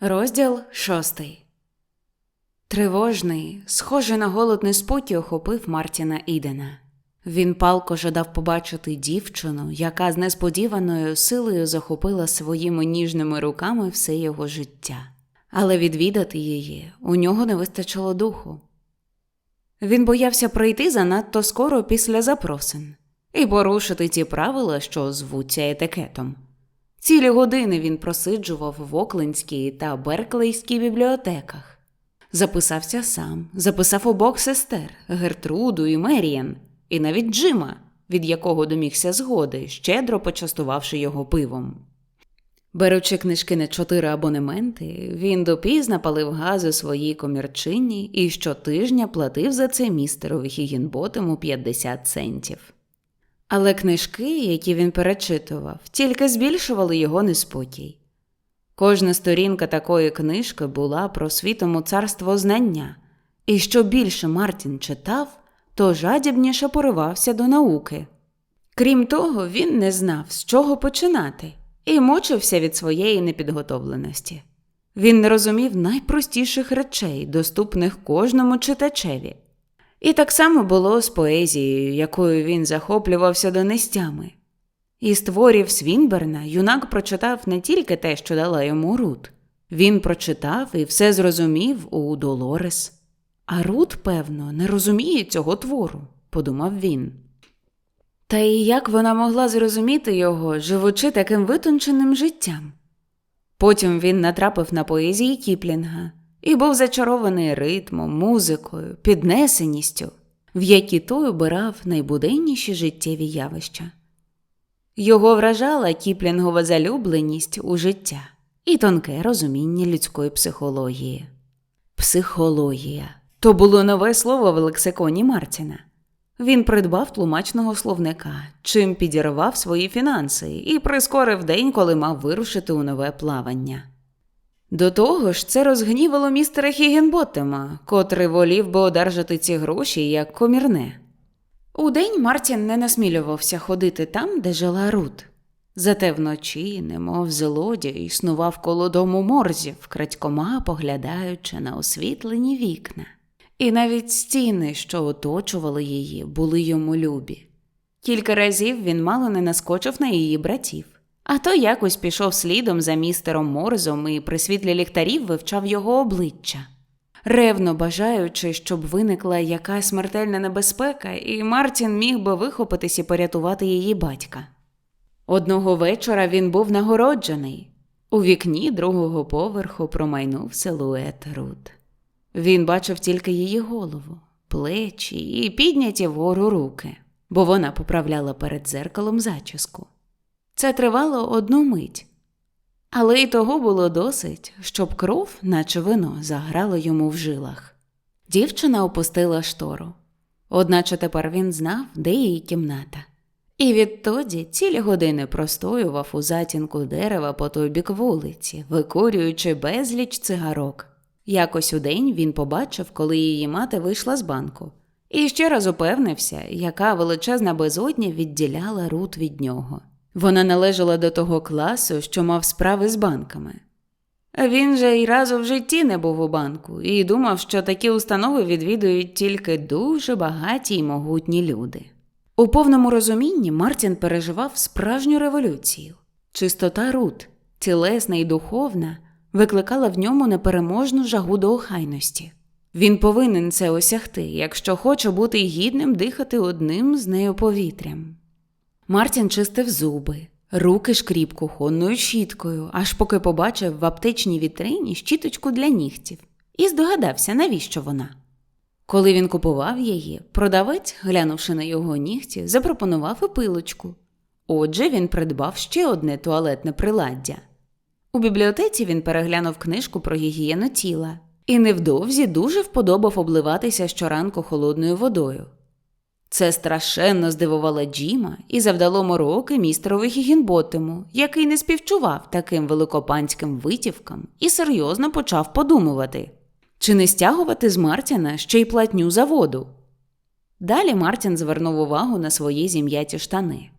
Розділ шостий. Тривожний, схожий на голод неспокій охопив Мартіна Ідена. Він палко жадав побачити дівчину, яка з несподіваною силою захопила своїми ніжними руками все його життя, але відвідати її у нього не вистачило духу. Він боявся прийти занадто скоро після запросин і порушити ті правила, що звуться етикетом. Цілі години він просиджував в Оклендській та Берклейській бібліотеках. Записався сам, записав обох сестер Гертруду і Меріан, і навіть Джима, від якого домігся згоди, щедро почастувавши його пивом. Беручи книжки на чотири абонементи, він допізна палив газ у своїй комірчині і щотижня платив за це містерові Хігінботему 50 центів. Але книжки, які він перечитував, тільки збільшували його неспокій. Кожна сторінка такої книжки була про світому царство знання, і що більше Мартін читав, то жадібніше поривався до науки. Крім того, він не знав, з чого починати, і мучився від своєї непідготовленості. Він не розумів найпростіших речей, доступних кожному читачеві. І так само було з поезією, якою він захоплювався донестями. Із творів Свінберна юнак прочитав не тільки те, що дала йому Рут, він прочитав і все зрозумів у Долорес. А Рут, певно, не розуміє цього твору, подумав він. Та і як вона могла зрозуміти його, живучи таким витонченим життям? Потім він натрапив на поезії Кіплінга і був зачарований ритмом, музикою, піднесеністю, в які той обирав найбуденніші життєві явища. Його вражала кіплінгова залюбленість у життя і тонке розуміння людської психології. Психологія то було нове слово в лексиконі Мартіна. Він придбав тлумачного словника, чим підірвав свої фінанси і прискорив день, коли мав вирушити у нове плавання. До того ж, це розгнівало містера Хігенботема, котрий волів би одержати ці гроші як комірне. Удень Мартін не насмілювався ходити там, де жила Рут. Зате вночі, немов злодій, існував коло дому морзів, крадькома поглядаючи на освітлені вікна. І навіть стіни, що оточували її, були йому любі. Кілька разів він мало не наскочив на її братів, а то якось пішов слідом за містером Морзом і при світлі ліхтарів вивчав його обличчя ревно бажаючи, щоб виникла якась смертельна небезпека, і Мартін міг би вихопитись і порятувати її батька. Одного вечора він був нагороджений. У вікні другого поверху промайнув силует Рут. Він бачив тільки її голову, плечі і підняті вгору руки, бо вона поправляла перед дзеркалом зачіску. Це тривало одну мить, але й того було досить, щоб кров, наче вино, заграло йому в жилах. Дівчина опустила штору, одначе тепер він знав, де її кімната. І відтоді цілі години простоював у затінку дерева по той бік вулиці, викурюючи безліч цигарок. Якось у день він побачив, коли її мати вийшла з банку, і ще раз упевнився, яка величезна безодня відділяла Рут від нього. Вона належала до того класу, що мав справи з банками. Він же й разу в житті не був у банку і думав, що такі установи відвідують тільки дуже багаті й могутні люди. У повному розумінні Мартін переживав справжню революцію. Чистота рут, тілесна і духовна, викликала в ньому непереможну жагу до охайності. Він повинен це осягти, якщо хоче бути гідним дихати одним з нею повітрям. Мартін чистив зуби, руки шкріб кухонною щіткою, аж поки побачив в аптечній вітрині щіточку для нігтів, і здогадався, навіщо вона. Коли він купував її, продавець, глянувши на його нігті, запропонував і пилочку. Отже, він придбав ще одне туалетне приладдя. У бібліотеці він переглянув книжку про гігієну тіла і невдовзі дуже вподобав обливатися щоранку холодною водою. Це страшенно здивувало Джима і завдало мороки містерові Гігінботему, який не співчував таким великопанським витівкам і серйозно почав подумувати, чи не стягувати з Мартіна ще й платню за воду. Далі Мартін звернув увагу на свої зім'яті штани.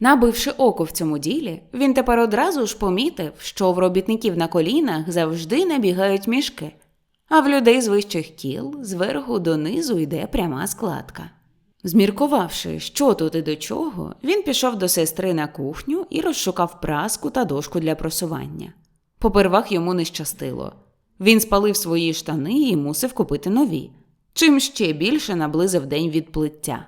Набивши око в цьому ділі, він тепер одразу ж помітив, що в робітників на колінах завжди набігають мішки, а в людей з вищих кіл зверху донизу йде пряма складка. Зміркувавши, що тут і до чого, він пішов до сестри на кухню і розшукав праску та дошку для просування. Попервах йому не щастило. Він спалив свої штани і мусив купити нові, чим ще більше наблизив день відплиття.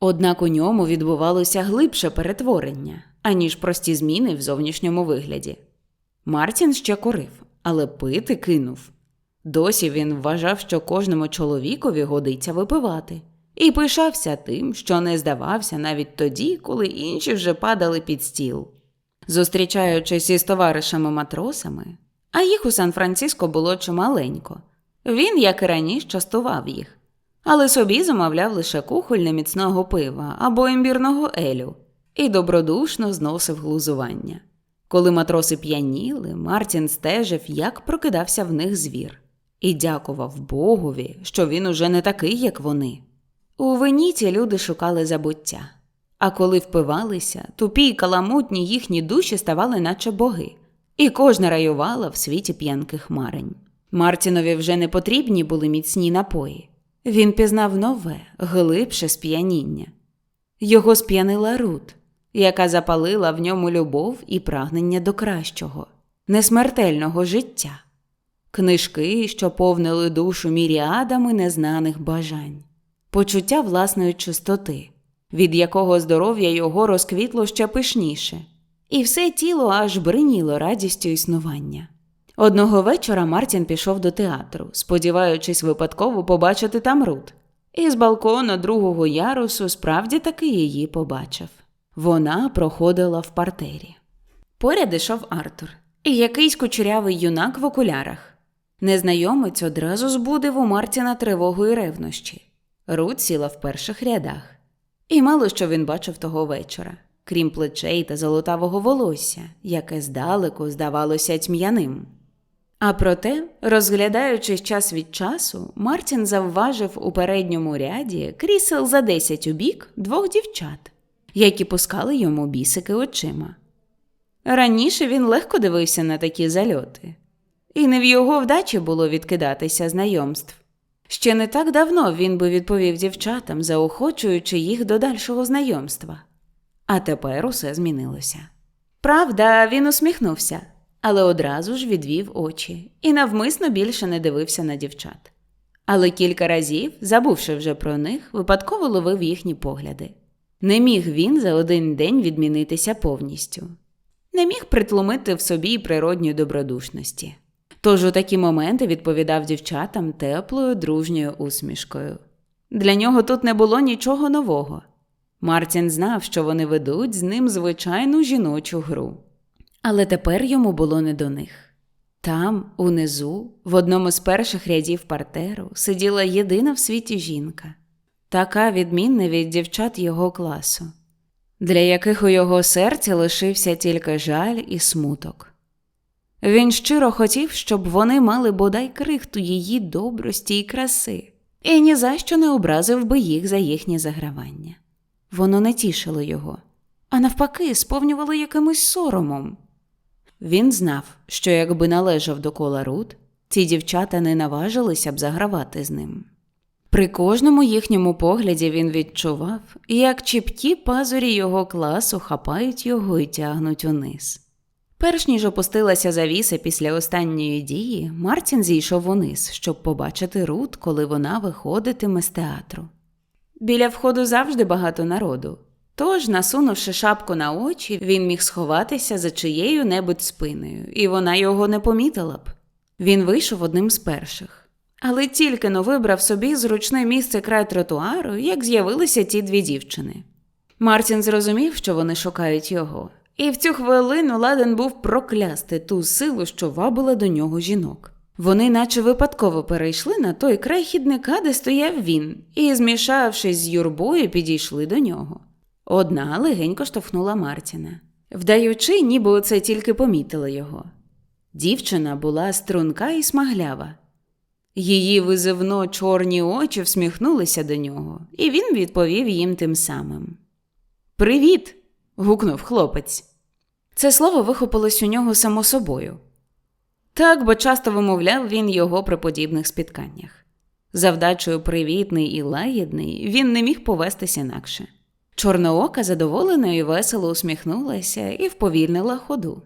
Однак у ньому відбувалося глибше перетворення, аніж прості зміни в зовнішньому вигляді. Мартін ще курив, але пити кинув. Досі він вважав, що кожному чоловікові годиться випивати, і пишався тим, що не здавався навіть тоді, коли інші вже падали під стіл. Зустрічаючись із товаришами-матросами, а їх у Сан-Франциско було чималенько, він, як і раніше, частував їх, але собі замовляв лише кухоль неміцного пива або імбірного елю і добродушно зносив глузування. Коли матроси п'яніли, Мартін стежив, як прокидався в них звір, і дякував Богові, що він уже не такий, як вони. У виніті люди шукали забуття, а коли впивалися, тупі й каламутні їхні душі ставали, наче боги, і кожна раювала в світі п'янких марень. Мартінові вже не потрібні були міцні напої. Він пізнав нове, глибше сп'яніння. Його сп'янила Рут, яка запалила в ньому любов і прагнення до кращого, несмертельного життя, книжки, що повнили душу міріадами незнаних бажань, почуття власної чистоти, від якого здоров'я його розквітло ще пишніше, і все тіло аж бриніло радістю існування. Одного вечора Мартін пішов до театру, сподіваючись випадково побачити там Рут, і з балкона другого ярусу справді таки її побачив. Вона проходила в партері. Поряд ішов Артур і якийсь кучерявий юнак в окулярах. Незнайомець одразу збудив у Мартіна тривогу і ревнощі. Рут сіла в перших рядах. І мало що він бачив того вечора, крім плечей та золотавого волосся, яке здалеку здавалося тьм'яним. А проте, розглядаючись час від часу, Мартін завважив у передньому ряді крісел за десять у бік двох дівчат, які пускали йому бісики очима. Раніше він легко дивився на такі зальоти, і не в його вдачі було відкидатися знайомств. Ще не так давно він би відповів дівчатам, заохочуючи їх до дальшого знайомства. А тепер усе змінилося. Правда, він усміхнувся, але одразу ж відвів очі і навмисно більше не дивився на дівчат. Але кілька разів, забувши вже про них, випадково ловив їхні погляди. Не міг він за один день відмінитися повністю, не міг притлумити в собі природньої добродушності. Тож у такі моменти відповідав дівчатам теплою, дружньою усмішкою. Для нього тут не було нічого нового. Мартін знав, що вони ведуть з ним звичайну жіночу гру. Але тепер йому було не до них. Там, унизу, в одному з перших рядів партеру, сиділа єдина в світі жінка, така відмінна від дівчат його класу, для яких у його серці лишився тільки жаль і смуток. Він щиро хотів, щоб вони мали бодай крихту її добрості і краси, і ні за що не образив би їх за їхнє загравання. Воно не тішило його, а навпаки, сповнювало якимось соромом. Він знав, що якби належав до кола Рут, ці дівчата не наважилися б загравати з ним. При кожному їхньому погляді він відчував, як чіпкі пазурі його класу хапають його і тягнуть униз. Перш ніж опустилася завіса після останньої дії, Мартін зійшов униз, щоб побачити Рут, коли вона виходитиме з театру. Біля входу завжди багато народу, тож, насунувши шапку на очі, він міг сховатися за чиєю небудь спиною, і вона його не помітила б. Він вийшов одним з перших. Але тільки но вибрав собі зручне місце край тротуару, як з'явилися ті дві дівчини. Мартін зрозумів, що вони шукають його, І в цю хвилину ладен був проклясти ту силу, що вабила до нього жінок. Вони наче випадково перейшли на той край хідника, де стояв він, і, змішавшись з юрбою, підійшли до нього. Одна легенько штовхнула Мартіна, вдаючи, ніби оце тільки помітила його. Дівчина була струнка і смаглява. Її визивно чорні очі всміхнулися до нього, і він відповів їм тим самим. Привіт. гукнув хлопець. Це слово вихопилось у нього само собою. Так, бо часто вимовляв він його при подібних спітканнях. Завдачою привітний і лагідний він не міг повестися інакше. Чорноока задоволено і весело усміхнулася і вповільнила ходу.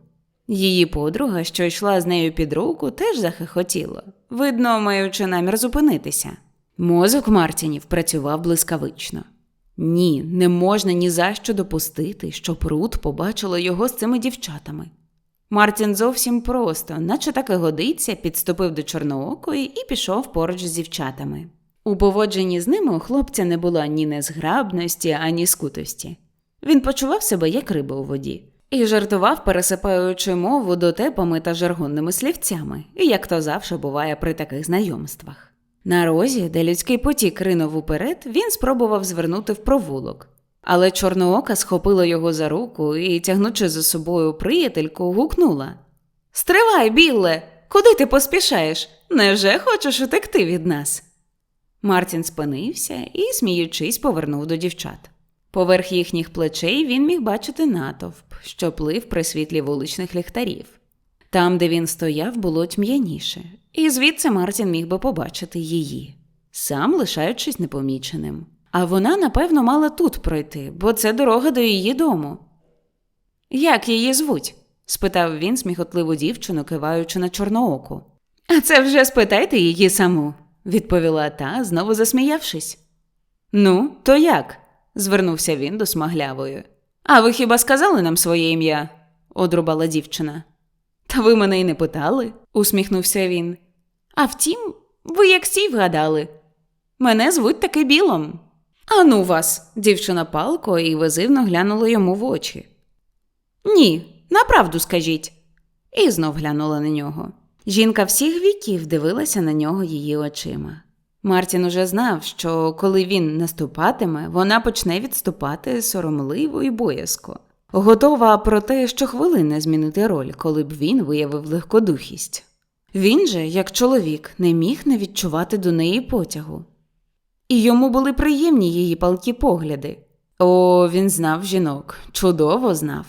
Її подруга, що йшла з нею під руку, теж захихотіла, видно, маючи намір зупинитися. Мозок Мартінів працював блискавично. Ні, не можна ні за що допустити, щоб Рут побачила його з цими дівчатами. Мартін зовсім просто, наче так і годиться, підступив до чорноокої і пішов поруч з дівчатами. У поводженні з ними у хлопця не було ні незграбності, ані скутості. Він почував себе як риба у воді і жартував, пересипаючи мову дотепами та жаргонними слівцями, як то завжди буває при таких знайомствах. На розі, де людський потік ринув уперед, він спробував звернути в провулок. Але чорноока схопила його за руку і, тягнучи за собою приятельку, гукнула Стривай, Білле, куди ти поспішаєш? Невже хочеш утекти від нас? Мартін спинився і, сміючись, повернув до дівчат. Поверх їхніх плечей він міг бачити натовп, що плив при світлі вуличних ліхтарів. Там, де він стояв, було тьм'яніше, і звідси Мартін міг би побачити її, сам лишаючись непоміченим. А вона, напевно, мала тут пройти, бо це дорога до її дому. Як її звуть? спитав він сміхотливу дівчину, киваючи на чорнооку. А це вже спитайте її саму, відповіла та, знову засміявшись. Ну, то як? звернувся він до смаглявої. А ви хіба сказали нам своє ім'я? одрубала дівчина. Та ви мене й не питали, усміхнувся він. А втім, ви як сій вгадали. Мене звуть таки білом. А ну вас, дівчина палко і визивно глянула йому в очі. Ні, направду скажіть. І знов глянула на нього. Жінка всіх віків дивилася на нього її очима. Мартін уже знав, що коли він наступатиме, вона почне відступати соромливо і боязко, готова про те, що хвилини змінити роль, коли б він виявив легкодухість. Він же, як чоловік, не міг не відчувати до неї потягу. І йому були приємні її палкі погляди. О, він знав жінок, чудово знав.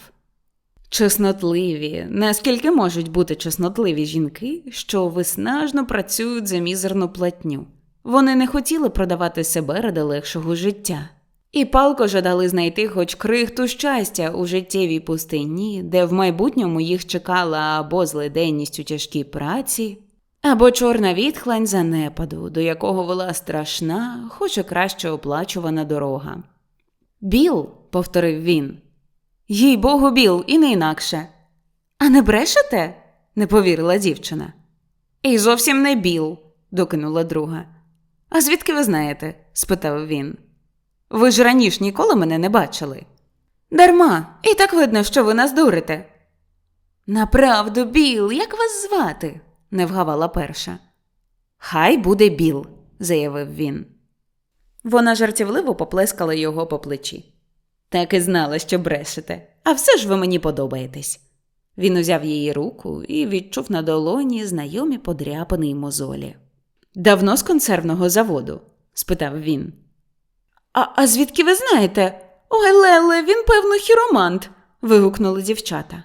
Чеснотливі, наскільки можуть бути чеснотливі жінки, що виснажно працюють за мізерну платню. Вони не хотіли продавати себе ради легшого життя. І палко жадали знайти хоч крихту щастя у життєвій пустині, де в майбутньому їх чекала або злиденність у тяжкій праці, або чорна відхлань занепаду, до якого вела страшна, хоч і краще оплачувана дорога. Біл, повторив він, їй богу, Біл, і не інакше. А не брешете? не повірила дівчина. І зовсім не Біл, докинула друга. А звідки ви знаєте? спитав він. Ви ж раніше ніколи мене не бачили. Дарма, і так видно, що ви нас дурите. Направду, Біл, як вас звати? не вгавала перша. Хай буде Біл, заявив він. Вона жартівливо поплескала його по плечі. Так і знала, що брешете, а все ж ви мені подобаєтесь. Він узяв її руку і відчув на долоні знайомі подряпини й мозолі. Давно з консервного заводу? спитав він. А а звідки ви знаєте? Ой, Леле, він, певно, хіромант. вигукнули дівчата.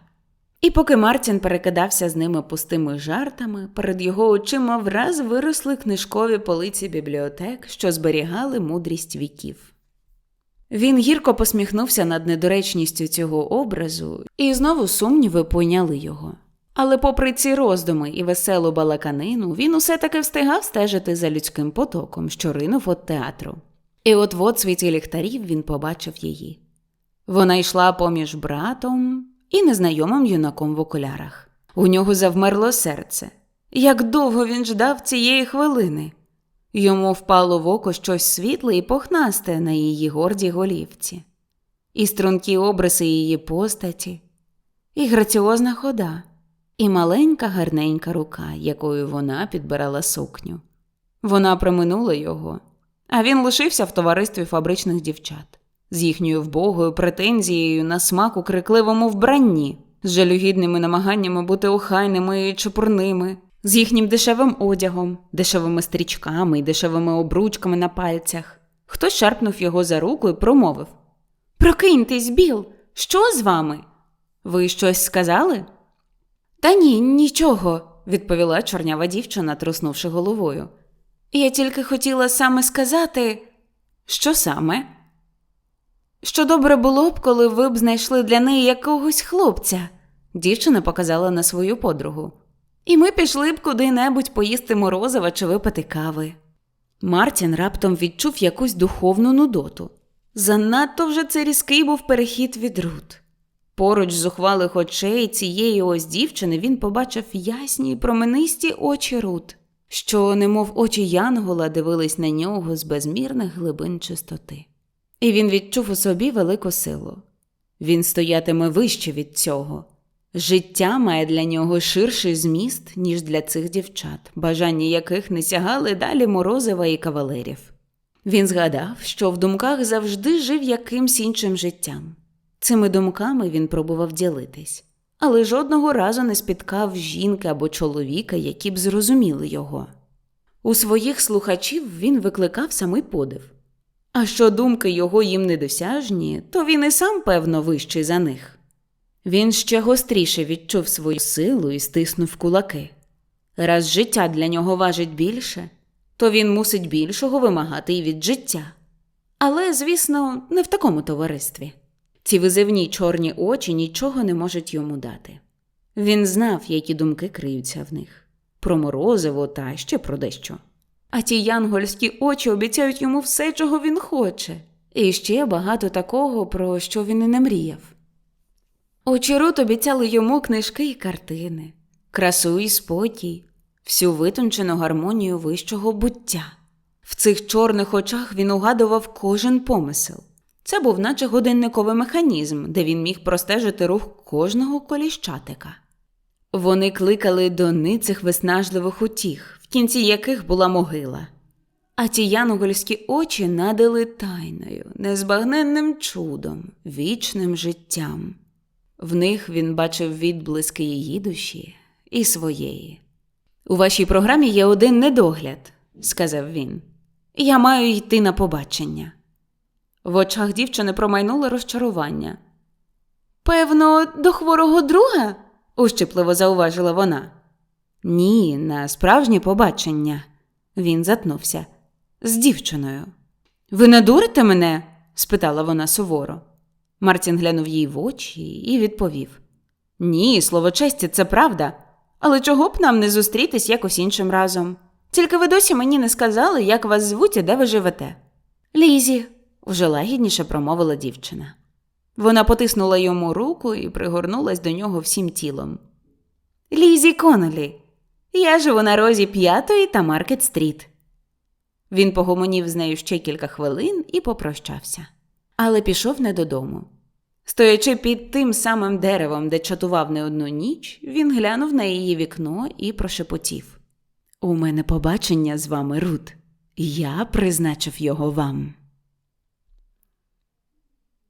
І поки Мартін перекидався з ними пустими жартами, перед його очима враз виросли книжкові полиці бібліотек, що зберігали мудрість віків. Він гірко посміхнувся над недоречністю цього образу, і знову сумніви пойняли його. Але, попри ці роздуми і веселу балаканину, він усе таки встигав стежити за людським потоком, що ринув від театру. І от в світі ліхтарів він побачив її. Вона йшла поміж братом і незнайомим юнаком в окулярах. У нього завмерло серце. Як довго він ждав цієї хвилини. Йому впало в око щось світле і похнасте на її гордій голівці, і стрункі обриси її постаті, і граціозна хода, і маленька гарненька рука, якою вона підбирала сукню. Вона проминула його, а він лишився в товаристві фабричних дівчат з їхньою вбогою претензією на смак у крикливому вбранні, з жалюгідними намаганнями бути охайними і чепурними, з їхнім дешевим одягом, дешевими стрічками і дешевими обручками на пальцях. Хтось шарпнув його за руку і промовив Прокиньтесь, Біл, що з вами? Ви щось сказали? Та ні, нічого, відповіла чорнява дівчина, труснувши головою. Я тільки хотіла саме сказати, що саме? Що добре було б, коли ви б знайшли для неї якогось хлопця, дівчина показала на свою подругу. І ми пішли б куди-небудь поїсти морозива чи випити кави. Мартін раптом відчув якусь духовну нудоту. Занадто вже це різкий був перехід від Рут. Поруч з зухвалих очей цієї ось дівчини він побачив ясні й променисті очі Рут, що, немов очі Янгола, дивились на нього з безмірних глибин чистоти. І він відчув у собі велику силу. Він стоятиме вище від цього. Життя має для нього ширший зміст, ніж для цих дівчат, бажання яких не сягали далі морозива і кавалерів. Він згадав, що в думках завжди жив якимсь іншим життям. Цими думками він пробував ділитись, але жодного разу не спіткав жінки або чоловіка, які б зрозуміли його. У своїх слухачів він викликав самий подив. А що думки його їм недосяжні, то він і сам, певно, вищий за них. Він ще гостріше відчув свою силу і стиснув кулаки. Раз життя для нього важить більше, то він мусить більшого вимагати і від життя. Але, звісно, не в такому товаристві. Ці визивні чорні очі нічого не можуть йому дати. Він знав, які думки криються в них про морозиво та ще про дещо. А ті янгольські очі обіцяють йому все, чого він хоче, і ще багато такого, про що він і не мріяв. Очі Рут обіцяли йому книжки і картини, красу і спокій, всю витончену гармонію вищого буття. В цих чорних очах він угадував кожен помисел. Це був наче годинниковий механізм, де він міг простежити рух кожного коліщатика. Вони кликали до ницих виснажливих утіх, в кінці яких була могила. А ті янгольські очі надали тайною, незбагненним чудом, вічним життям. В них він бачив відблиски її душі і своєї. У вашій програмі є один недогляд, сказав він. Я маю йти на побачення. В очах дівчини промайнуло розчарування. Певно, до хворого друга? ущипливо зауважила вона. Ні, на справжнє побачення. Він затнувся. З дівчиною. Ви не дурите мене? спитала вона суворо. Мартін глянув їй в очі і відповів: Ні, слово честі, це правда. Але чого б нам не зустрітись якось іншим разом? Тільки ви досі мені не сказали, як вас звуть і де ви живете. Лізі, вже лагідніше промовила дівчина. Вона потиснула йому руку і пригорнулась до нього всім тілом. Лізі Конолі, я живу на розі п'ятої та Маркет Стріт. Він погомонів з нею ще кілька хвилин і попрощався, але пішов не додому. Стоячи під тим самим деревом, де чатував не одну ніч, він глянув на її вікно і прошепотів У мене побачення з вами, Рут. Я призначив його вам.